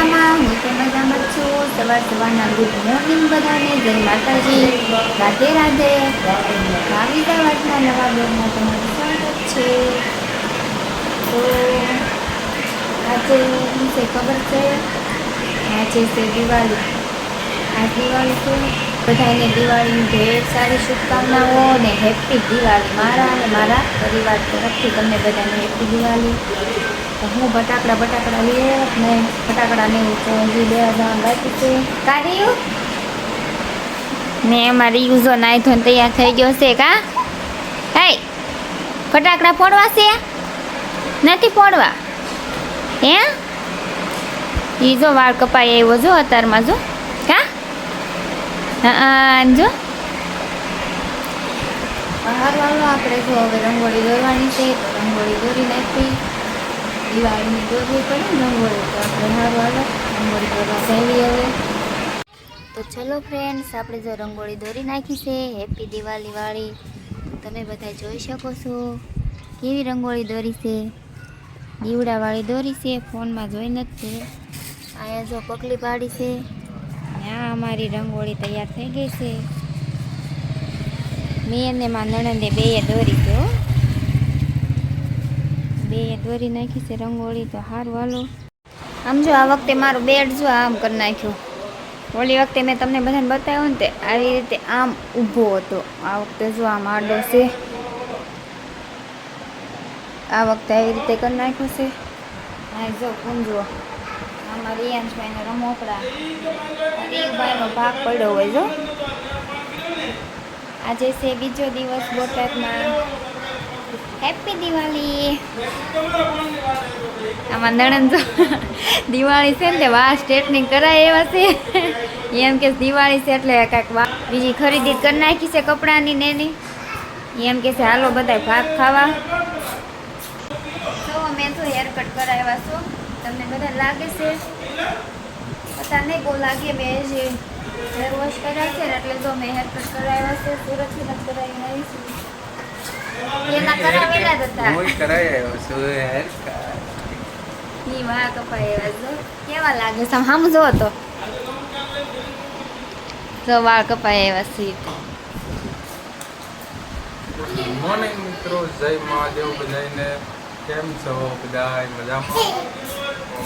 મજામાં હું તો મજામાં છું. સવાર સવારના ગુડ મોર્નિંગ બધાને. જય માતાજી. રાધે રાધે. આવી નવા બ્લોગમાં તમારું સ્વાગત છે. તો આજે છે ખબર છે? આજે છે દિવાળી. આ દિવાળી છે બધાને દિવાળીની ઢેર સારી શુભકામનાઓ અને હેપી દિવાળી. મારા અને મારા પરિવાર તરફથી તમને બધાને હેપી દિવાળી. તો હું બટાકડા બટાકડા લઈએ ને બટાકડા લેવું તો હજી બે હજાર બાકી છે. કાઢ્યું ને અમારી યુઝો નાઈ ધોઈને તૈયાર થઈ ગયો છે કા? હે ફટાકડા ફોડવા છે? નથી ફોડવા હે? એ જો વાળ કપાઈ આવ્યો જો અત્યારમાં જો. કા? હા જો. બહાર વાળો આપણે જો હવે રંગોળી દોરવાની છે રંગોળી દોરી નાખી. દિવાળીની દોરવી પડે રંગોળી તો રંગોળી દોરવા જઈએ તો ચલો ફ્રેન્ડ્સ આપણે જો રંગોળી દોરી નાખી છે. હેપી દિવાળી વાળી. તમે બધા જોઈ શકો છો કેવી રંગોળી દોરી છે. દીવડાવાળી દોરી છે, ફોનમાં જોઈ નથી. અહીંયા જો પકલી પાડી છે. ત્યાં અમારી રંગોળી તૈયાર થઈ ગઈ છે. મેં અને માં નણંદે બેએ દોરી છે બેએ દોરી નાખી છે રંગોળી તો સારું હાલો આમ જો આ વખતે મારું બેડ જો આમ કરી નાખ્યું. ઓલી વખતે મેં તમને બધાને બતાવ્યો ને તે આવી રીતે આમ ઊભો હતો. આ વખતે જો આમ આડો છે. આ વખતે આવી રીતે કરી નાખ્યું છે. હા જો કુંજો આમાં રિયાંશભાઈનો રમોકડા. રીયુભાઈનો ભાગ પડ્યો હોય જો. આજે છે બીજો દિવસ બોટાદમાં. હેપી દિવાળી આમાં નણંદ દિવાળી છે ને તે વાહ સ્ટેટની કરાય એવા છે. એમ કે દિવાળી છે એટલે કાંઈક બીજી ખરીદી કરી નાખી છે કપડાની ને એની. એમ કે છે, હાલો બધા ભાગ ખાવા. તો મેં તો હેર કટ કરાવ્યા છો, તમને બધા લાગે છે? પતા નહીં બહુ લાગે મેં જે હેર વોશ કરાય છે એટલે જો મેં હેર કટ કરાવ્યા છે, સુરતથી નથી કરાવી આવી એના કરાવેલા જ હતા. હું કરાય આવ્યો છું હેરની વાહ કપાઈ એવા જો કેવા લાગે સમ આમ જો તો. તો વાળ કપાય એવા સીટ. મોર્નિંગ મિત્રો જય મહાદેવ બધાને કેમ છો બધા મજામાં?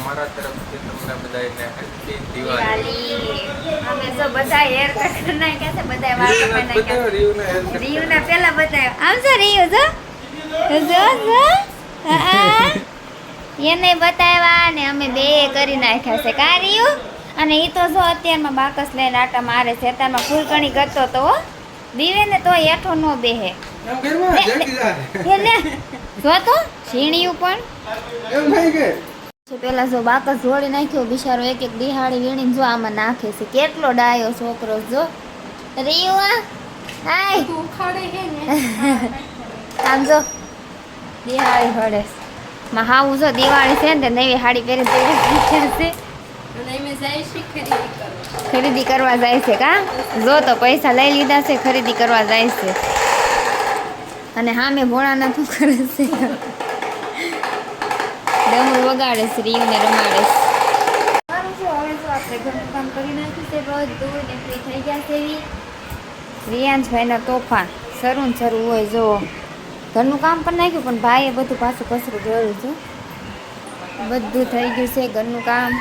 અમારા તરફથી તમને બધાને હેપી દિવાળી. અમે જો બધા હેર કટ નાખ્યા છે બધા વાળ કપાઈ નાખ્યા રીયુને હેર કટ રીયુ ના પેલા આમ જો રીયુ જો? જો જો. એને બતાવ્યા ને અમે બે કરી નાખ્યા છે. કા રીયુ અને એ તો જો અત્યારમાં બાકસ લઈને આટા મારે છે અત્યારમાં ફૂલકણી કરતો તો દીવે ને તો હેઠો નો બેહે. જો તો ઝીણિયું પણ. એમ થઈ કે તો પેલા જો બાકસ જોડી નાખ્યો બિચારો એક એક દિહાડી વીણીને જો આમાં નાખે છે. કેટલો ડાયો છોકરો જો. રીવા હાય. આમ જો દિવાળી હળે. માં હાવું જો દિવાળી છે ને નવી હાડી પહેરી તૈયાર છે. ખરીદી કરવા. જાય છે કા? જો તો પૈસા લઈ લીધા છે ખરીદી કરવા જાય છે. અને સામે ભોળા નથી કરે છે. ડમરું વગાડે છે રીવને રમાડે છે. સારું છે, હવે જો આપણે ઘરનું કામ કરી નાખ્યું છે બધું ને થઈ ગયા છે રિયાંશભાઈના તોફાન, શરૂ શરૂ હોય, જો. ઘરનું કામ પણ નાખ્યું, પણ ભાઈએ બધું પાછું કચરું જોયું છે. બધું થઈ ગયું છે ઘરનું કામ.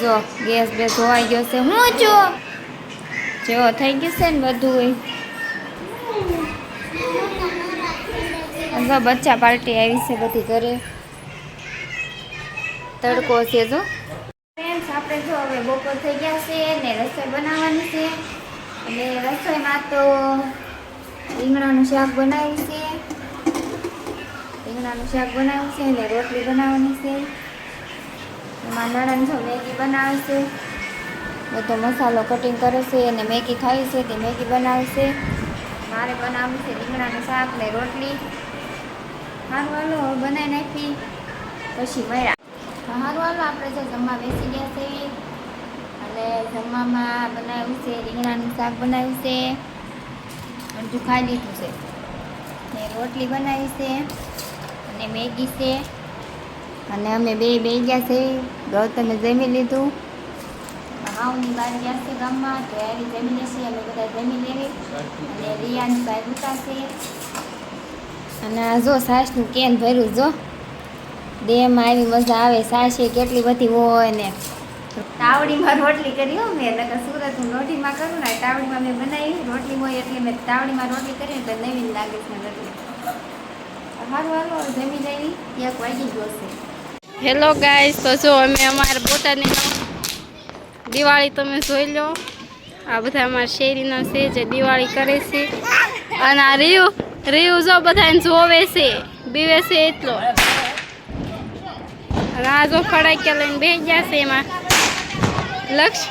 જો, ગેસ બેસ ધોવાઈ ગયો છે. હું જો જો, થઈ ગયું છે ને બધું જો બચ્ચા પાર્ટી આવી છે બધી ઘરે. તડકો છે જો. ફ્રેન્ડ્સ આપણે જો હવે બપોર થઈ ગયા છે ને રસોઈ બનાવવાની છે. અને રસોઈમાં તો રીંગણાનું શાક બનાવ્યું છે. રીંગણાનું શાક બનાવ્યું છે ને રોટલી બનાવવાની છે. એમાં નણંદ જો મેગી બનાવે છે. બધો મસાલો કટિંગ કરે છે અને મેગી ખાવી છે તે મેગી બનાવશે મારે બનાવવું છે રીંગણાનું શાક ને રોટલી. સારું હાલો બનાવી નાખી, પછી મળ્યા સારું હાલો આપણે જો જમવા બેસી ગયા છે. અને જમવામાં બનાવ્યું છે, રીંગણાનું શાક બનાવ્યું છે. અડધું ખાઈ લીધું છે. ને રોટલી બનાવી છે, અને મેગી છે. અને અમે બે બે ગયા છે. ગૌતમે જમી લીધું. હાઉની બહાર ગયા છે ગામમાં, તો આવી જમી લેશે, અમે બધા જમી લેવી. અને રિયાની ભાઈ ઉતારશે અને આ જો સાસનું કેન ભર્યું જો. ડેમાં આવી મજા આવે સાસે કેટલી બધી હોય ને. તાવડીમાં રોટલી કરી હો મેં નકર સુરત હું રોટીમાં કરું ને તાવડીમાં મેં બનાવી રોટલી હોય એટલે મેં તાવડીમાં રોટલી કરી તો નવીન લાગે છે રોટલી. સારું હાલો જમી જઈ એક વાગી ગયો છે. હેલો ગાઈસ તો જો અમે અમારા બોટાની દિવાળી તમે જોઈ લો. આ બધા અમારા શેરીના છે જે દિવાળી કરે છે. અને આ રીયુ રીયુ જો બધાને જોવે છે, બીવે છે એટલો. રાજો ફડાક્યા લઈને બે ગયા છે એમાં. લક્ષ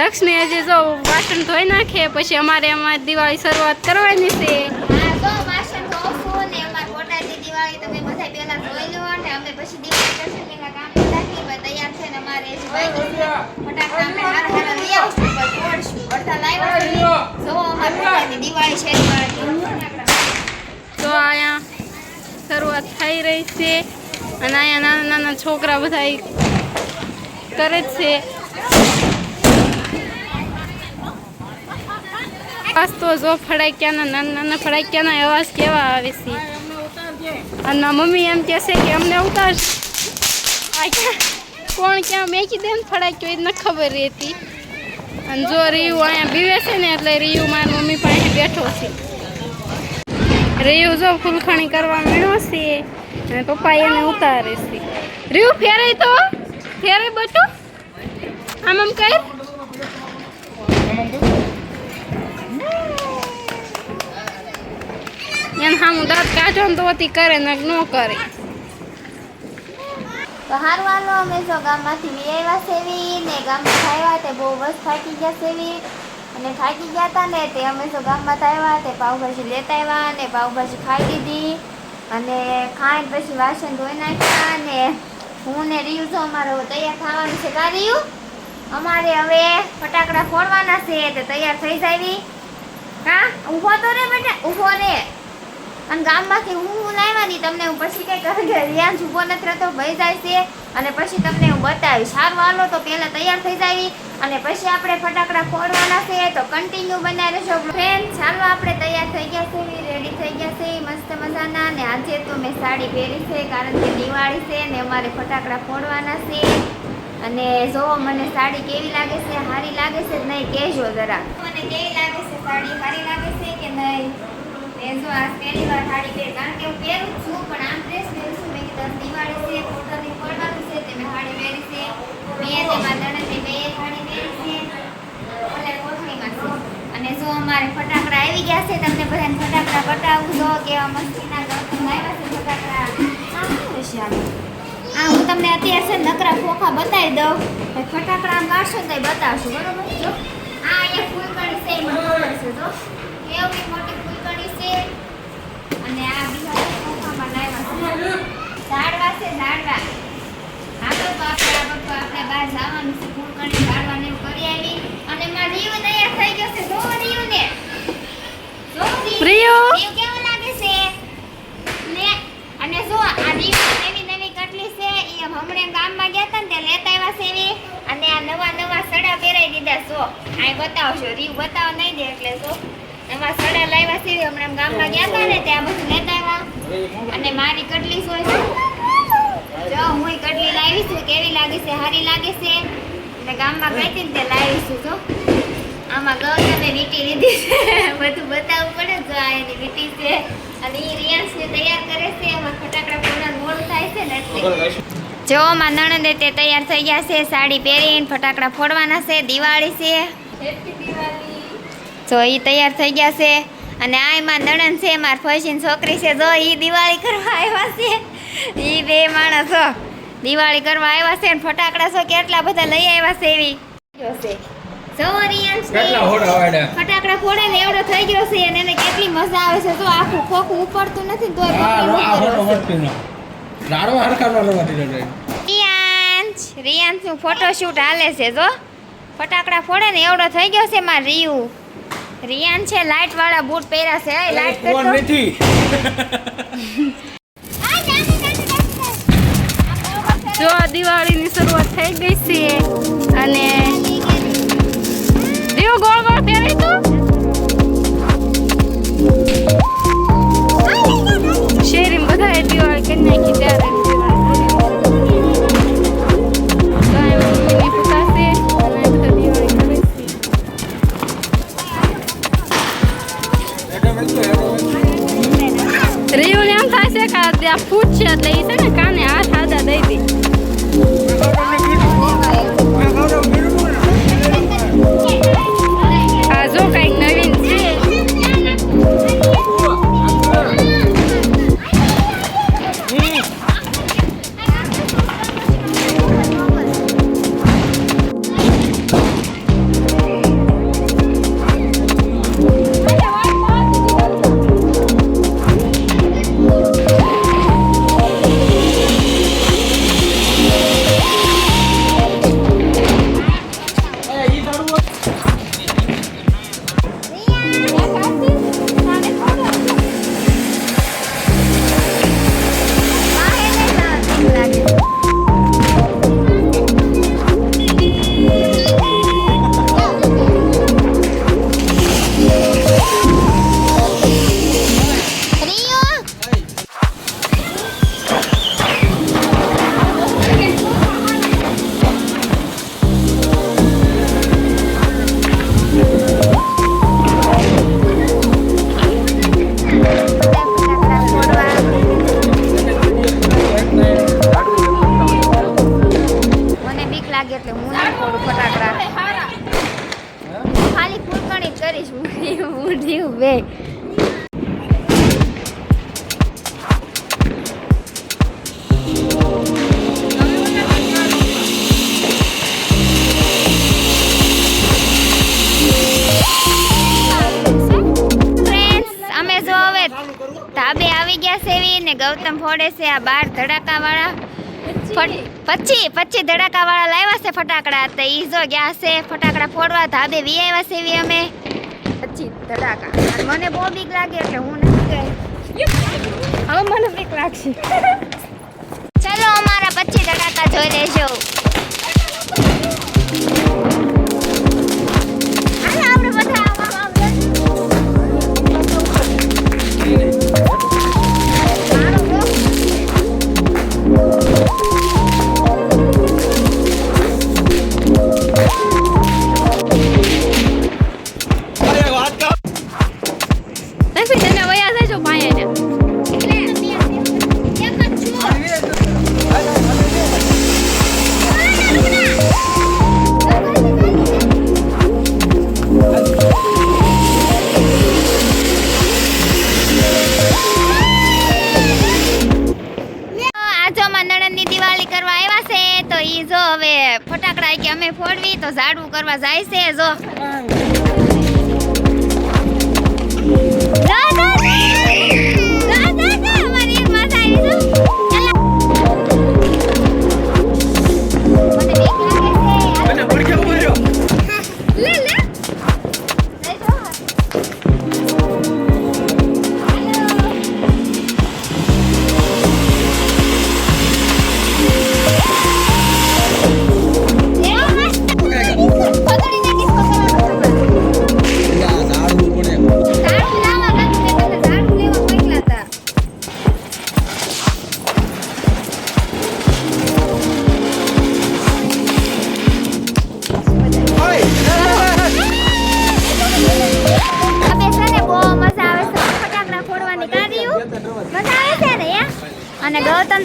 લક્ષ્મી હજી જો વાસણ ધોઈ નાખે, પછી અમારે એમાં દિવાળી શરૂઆત કરવાની છે. દિવાળી છે તો અહીંયા શરૂઆત થઈ રહી છે. અને અહીંયા નાના નાના છોકરા બધા કરે જ છે. આજ તો જો ફડાક્યાના નાના નાના ફડાક્યાના અવાજ કેવા આવે છે. અને મમ્મી એમ કહે કે અમને ઉતારશે કોણ ક્યાં મેકી દે ને ફડાક્યો એ ન ખબર રહેતી. અને જો રીયુ અહીંયા બીવે છે ને એટલે રીયુ મારી મમ્મી પાસે બેઠો છે. રીયુ જો, ફૂલખણી કરવા મીણો છે. અને પપ્પા એને ઉતારે છે. રીયુ ફેરે તો? ફેરે બટુ? આમ આમ કર. એને હું દાંત કાઢો ને તો કરે ને ન કરે. તો હારું અમે જો ગામમાંથી લઈ આવ્યા સેવી ને ગામમાં ખાવા તે બહુ બસ થાકી ગયા સેવી. અને થાકી ગયા હતા ને તે અમે તો ગામમાં આવ્યા તે પાઉભાજી લેતા આવ્યા અને પાઉભાજી ખાઈ લીધી. અને ખાઈને પછી વાસણ ધોઈ નાખ્યા ને હું ને રીયુ તો અમારો તૈયાર થવાનું છે કા રીયુ અમારે હવે ફટાકડા ફોડવાના છે, તે તૈયાર થઈ જાવી. કા ઊભો તો રે બેટા, ઊભો રે. અને ગામમાંથી હું હું લાવવાની તમને હું પછી કંઈ કહે કે રિયાન્સ ઊભો નથી રહેતો ભઈ જાય છે. અને પછી તમને હું બતાવીશ. સારું, હાલો, તો પહેલાં તૈયાર થઈ જાવી. અને પછી આપણે ફટાકડા ફોડવાના છે, તો કન્ટિન્યુ બનાવી રહેશો ફ્રેન્ડ ચાલો આપણે તૈયાર થઈ ગયા છે રેડી થઈ ગયા છે, મસ્ત મજાના. ને આજે તો મેં સાડી પહેરી છે, કારણ કે દિવાળી છે, ને અમારે ફટાકડા ફોડવાના છે. અને જો મને સાડી કેવી લાગે છે, સારી લાગે છે, નહીં, કહેજો જરા. મને કેવી લાગે છે, સાડી સારી લાગે છે? નહીં જો આ પહેલી વાર સાડી પહેરી કારણ કે હું પહેરું છું, પણ આમ ડ્રેસ પહેરું છું મેં કીધું દિવાળી છે, પોતાની પડવાનું છે, તે મેં સાડી પહેરી છે. મેં તેમાં નણંદે બે સાડી પહેરી છે ઓલે કોથળીમાં છે. અને જો અમારે ફટાકડા આવી ગયા છે, તમને બધાને ફટાકડા બતાવું જો કેવા મસ્તીના ગૌતમ આવ્યા છે આ? હું તમને અત્યારે છે નકરા ખોખા બતાવી દઉં. ફટાકડા મારશો તો બતાવશું, બરોબર? જો, આ અહીંયા ફૂલકણી છે એમાં ખબર છે, જો. કેવડી મોટી ફૂલકણી અને આ બીજા ખોખામાં લાવ્યા છે. ઝાડવા છે ઝાડવા. હા તો તો આપણે આ બધું આપણે બહાર જવાનું છે. ફૂલકણી ઝાડવા ને કરી આવી. અને માં રીવ તૈયાર થઈ ગયો છે. જો રીવ ને રીવ કેવો લાગે છે? ને અને જો આ રીવ નવી નવી કટલી છે એ હમણાં ગામમાં ગયા હતા ને તે લેતા આવ્યા છે એવી. અને આ નવા નવા સડા પહેરાઈ દીધા જો આ બતાવશો રીવ બતાવો નહીં દે એટલે જો. નવા સડા લાવ્યા છે, હમણાં ગામમાં ગયા હતા ને, ત્યાં બધું લેતા આવ્યા. અને મારી કટલી શું છે. જો, હું કટલી લાવી છું, કેવી લાગે છે? સારી લાગે છે? એટલે ગામમાં ગઈ હતી ને તે લાવી છું, જો. આમાં ગૌતમે વીટી લીધી છે. બધું બતાવવું પડે જો આ એની વીટી છે. અને એ રિયાન્સને તૈયાર કરે છે. એમાં ફટાકડા ફોડવાનું મોડું થાય છે ને, એટલે. જો માં નણંદે તે તૈયાર થઈ ગયા છે, સાડી પહેરીને ફટાકડા ફોડવાના છે, દિવાળી છે. જો એ તૈયાર થઈ ગયા છે. અને આ એમાં નણંદ છે માર ફસીન છોકરી છે. જો એ દિવાળી કરવા આવ્યા છે. એ બે માણસ દિવાળી કરવા આવ્યા છે અને ફટાકડા છો કેટલા બધા લઈ આવ્યા છે એવી. ફટાકડા ફોડે ને એવડો થઈ ગયો છે અને એને કેટલી મજા આવે છે. તો આખું ખોખું ઉપડતું નથી તોય આ પકડી આ મૂકેલો હોડો છે. વટતી નો લાડવા હરખા નો લેવા દીધો રે રિયાન્સ રિયાન્સનું ફોટોશૂટ હાલે છે જો. ફટાકડા ફોડે ને એવડો થઈ ગયો છે માર રિયુ. રિયાન છે લાઈટ વાળા બૂટ પહેર્યા છે. એ લાઈટ કરતો નથી. જો દિવાળીની શરૂઆત થઈ ગઈ છે અને ફોડે છે આ બાર ધડાકાવાળા. પછી પછી ધડાકાવાળા લાવ્યા છે ફટાકડા. તો ઈ જો ગયા છે ફટાકડા ફોડવા ધાબે વી આવ્યા છે એવી અમે. પછી ધડાકા. મને બહુ બીક લાગે એટલે હું નથી ગઈ. હવે મને બીક લાગશે.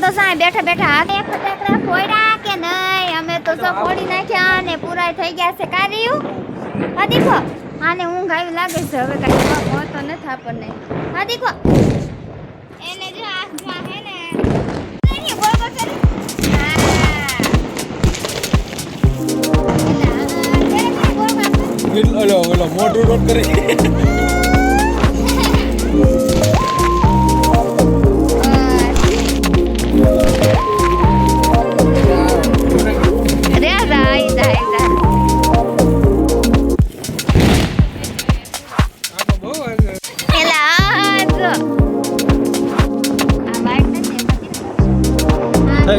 તો સાય બેઠા બેઠા હાથે ફટાકડા ફોડ્યા કે નહીં અમે તો સૌ ફોડી નાખ્યા અને પૂરાય થઈ ગયા છે કાર્યું હા દીખો આને ઊંઘ આવી લાગે છે હવે કાંઈ પહોંચતો નથી આપણને હા દીખો એને જો આંખમાં હે ને ઓલો ઓલો મોટું રોડ કરી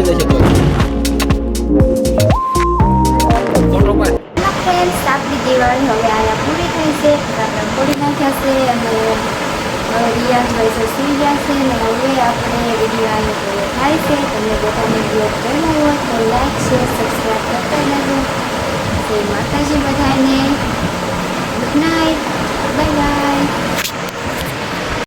આવી જશે તો સુઈ ગયા છે અને હવે આપણે થાય છે. તમને બધાને બ્લોગ ગમ્યો હોય તો લાઈક શેર કરતા માતાજી બધાને. Good night bye bye